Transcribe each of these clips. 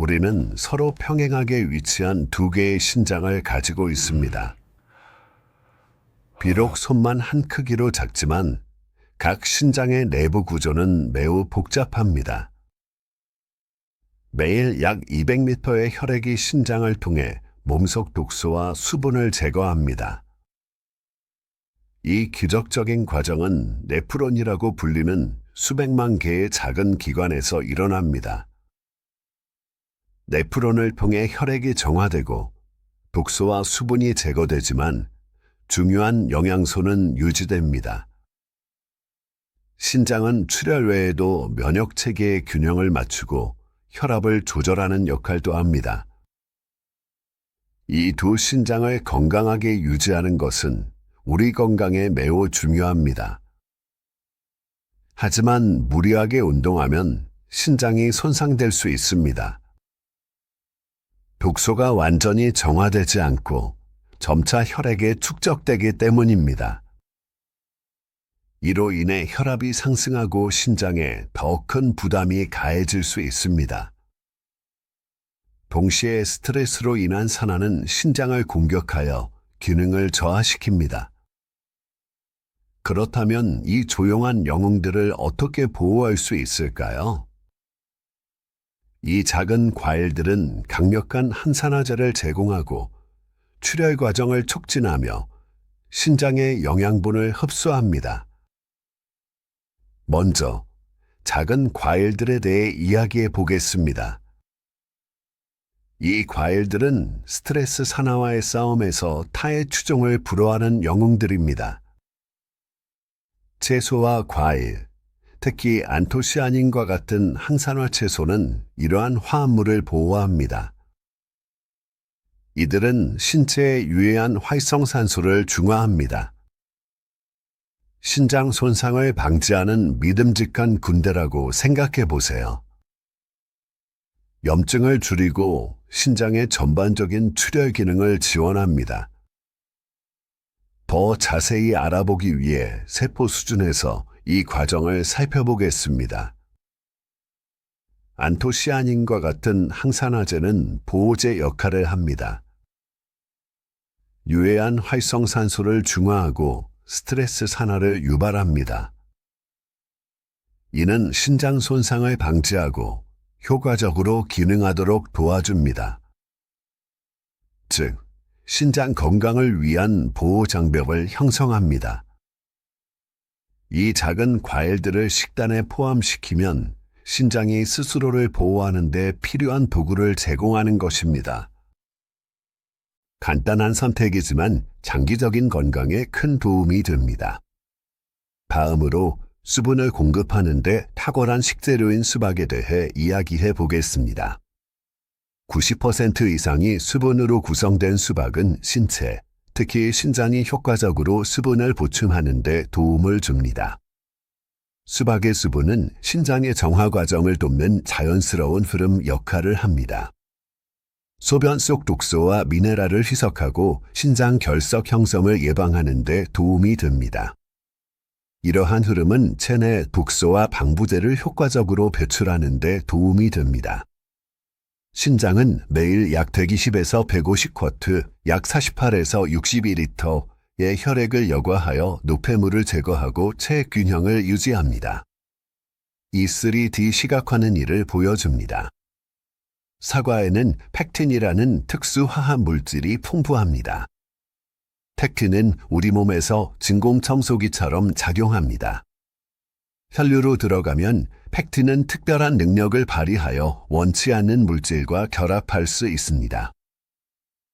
우리는 서로 평행하게 위치한 두 개의 신장을 가지고 있습니다. 비록 손만 한 크기로 작지만 각 신장의 내부 구조는 매우 복잡합니다. 매일 약 200m의 혈액이 신장을 통해 몸속 독소와 수분을 제거합니다. 이 기적적인 과정은 네프론이라고 불리는 수백만 개의 작은 기관에서 일어납니다. 네프론을 통해 혈액이 정화되고 독소와 수분이 제거되지만 중요한 영양소는 유지됩니다. 신장은 출혈 외에도 면역 체계의 균형을 맞추고 혈압을 조절하는 역할도 합니다. 이 두 신장을 건강하게 유지하는 것은 우리 건강에 매우 중요합니다. 하지만 무리하게 운동하면 신장이 손상될 수 있습니다. 독소가 완전히 정화되지 않고 점차 혈액에 축적되기 때문입니다. 이로 인해 혈압이 상승하고 신장에 더 큰 부담이 가해질 수 있습니다. 동시에 스트레스로 인한 산화는 신장을 공격하여 기능을 저하시킵니다. 그렇다면 이 조용한 영웅들을 어떻게 보호할 수 있을까요? 이 작은 과일들은 강력한 항산화제를 제공하고 출혈 과정을 촉진하며 신장의 영양분을 흡수합니다. 먼저 작은 과일들에 대해 이야기해 보겠습니다. 이 과일들은 스트레스 산화와의 싸움에서 타의 추종을 불허하는 영웅들입니다. 채소와 과일, 특히 안토시아닌과 같은 항산화 채소는 이러한 화합물을 보호합니다. 이들은 신체에 유해한 활성산소를 중화합니다. 신장 손상을 방지하는 믿음직한 군대라고 생각해 보세요. 염증을 줄이고 신장의 전반적인 출혈 기능을 지원합니다. 더 자세히 알아보기 위해 세포 수준에서 이 과정을 살펴보겠습니다. 안토시아닌과 같은 항산화제는 보호제 역할을 합니다. 유해한 활성산소를 중화하고 스트레스 산화를 유발합니다. 이는 신장 손상을 방지하고 효과적으로 기능하도록 도와줍니다. 즉, 신장 건강을 위한 보호 장벽을 형성합니다. 이 작은 과일들을 식단에 포함시키면 신장이 스스로를 보호하는 데 필요한 도구를 제공하는 것입니다. 간단한 선택이지만 장기적인 건강에 큰 도움이 됩니다. 다음으로 수분을 공급하는데 탁월한 식재료인 수박에 대해 이야기해 보겠습니다. 90% 이상이 수분으로 구성된 수박은 신체, 특히 신장이 효과적으로 수분을 보충하는 데 도움을 줍니다. 수박의 수분은 신장의 정화 과정을 돕는 자연스러운 흐름 역할을 합니다. 소변 속 독소와 미네랄을 희석하고 신장 결석 형성을 예방하는 데 도움이 됩니다. 이러한 흐름은 체내 독소와 방부제를 효과적으로 배출하는 데 도움이 됩니다. 신장은 매일 약 120에서 150쿼트, 약 48에서 62리터의 혈액을 여과하여 노폐물을 제거하고 체균형을 유지합니다. 이 3D 시각화는 이를 보여줍니다. 사과에는 팩틴이라는 특수 화학 물질이 풍부합니다. 팩틴은 우리 몸에서 진공청소기처럼 작용합니다. 혈류로 들어가면 팩틴은 특별한 능력을 발휘하여 원치 않는 물질과 결합할 수 있습니다.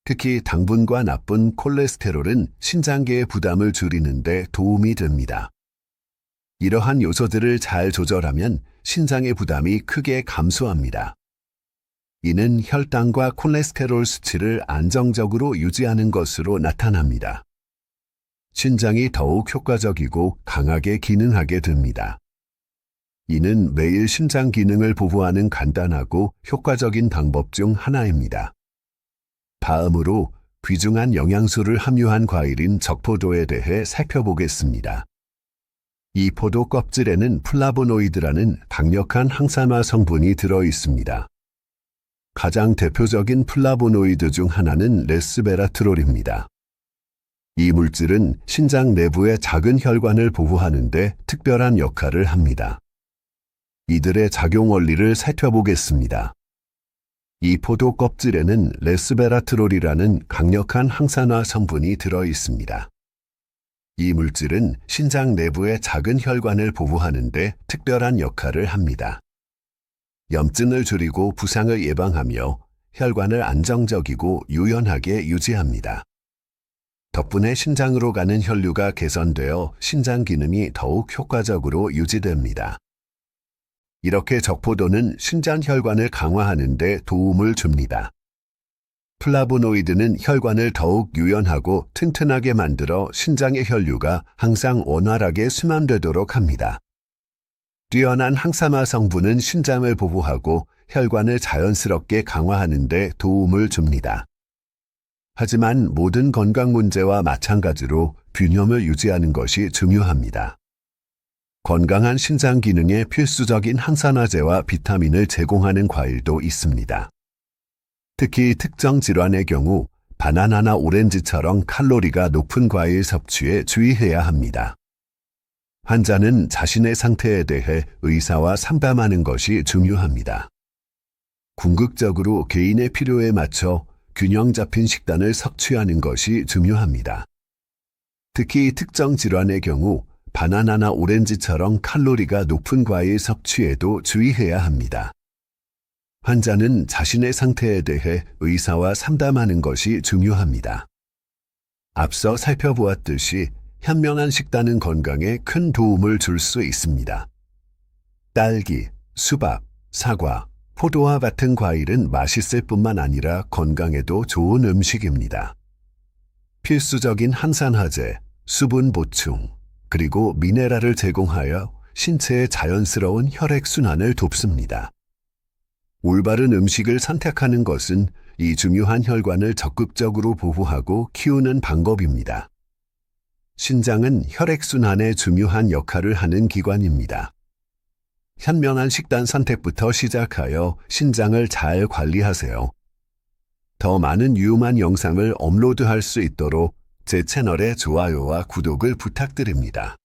특히 당분과 나쁜 콜레스테롤은 신장계의 부담을 줄이는데 도움이 됩니다. 이러한 요소들을 잘 조절하면 신장의 부담이 크게 감소합니다. 이는 혈당과 콜레스테롤 수치를 안정적으로 유지하는 것으로 나타납니다. 신장이 더욱 효과적이고 강하게 기능하게 됩니다. 이는 매일 신장 기능을 보호하는 간단하고 효과적인 방법 중 하나입니다. 다음으로 귀중한 영양소를 함유한 과일인 적포도에 대해 살펴보겠습니다. 이 포도 껍질에는 플라보노이드라는 강력한 항산화 성분이 들어 있습니다. 가장 대표적인 플라보노이드 중 하나는 레스베라트롤입니다. 이 물질은 신장 내부의 작은 혈관을 보호하는데 특별한 역할을 합니다. 이들의 작용 원리를 살펴보겠습니다. 이 포도 껍질에는 레스베라트롤이라는 강력한 항산화 성분이 들어 있습니다. 이 물질은 신장 내부의 작은 혈관을 보호하는데 특별한 역할을 합니다. 염증을 줄이고 부상을 예방하며 혈관을 안정적이고 유연하게 유지합니다. 덕분에 신장으로 가는 혈류가 개선되어 신장 기능이 더욱 효과적으로 유지됩니다. 이렇게 적포도는 신장 혈관을 강화하는 데 도움을 줍니다. 플라보노이드는 혈관을 더욱 유연하고 튼튼하게 만들어 신장의 혈류가 항상 원활하게 순환되도록 합니다. 뛰어난 항산화 성분은 신장을 보호하고 혈관을 자연스럽게 강화하는 데 도움을 줍니다. 하지만 모든 건강 문제와 마찬가지로 균형을 유지하는 것이 중요합니다. 건강한 신장 기능에 필수적인 항산화제와 비타민을 제공하는 과일도 있습니다. 특히 특정 질환의 경우 바나나나 오렌지처럼 칼로리가 높은 과일 섭취에 주의해야 합니다. 환자는 자신의 상태에 대해 의사와 상담하는 것이 중요합니다. 궁극적으로 개인의 필요에 맞춰 균형 잡힌 식단을 섭취하는 것이 중요합니다. 특히 특정 질환의 경우 바나나나 오렌지처럼 칼로리가 높은 과일 섭취에도 주의해야 합니다. 환자는 자신의 상태에 대해 의사와 상담하는 것이 중요합니다. 앞서 살펴보았듯이 현명한 식단은 건강에 큰 도움을 줄 수 있습니다. 딸기, 수박, 사과, 포도와 같은 과일은 맛있을 뿐만 아니라 건강에도 좋은 음식입니다. 필수적인 항산화제, 수분 보충, 그리고 미네랄을 제공하여 신체의 자연스러운 혈액순환을 돕습니다. 올바른 음식을 선택하는 것은 이 중요한 혈관을 적극적으로 보호하고 키우는 방법입니다. 신장은 혈액순환에 중요한 역할을 하는 기관입니다. 현명한 식단 선택부터 시작하여 신장을 잘 관리하세요. 더 많은 유용한 영상을 업로드할 수 있도록 제 채널에 좋아요와 구독을 부탁드립니다.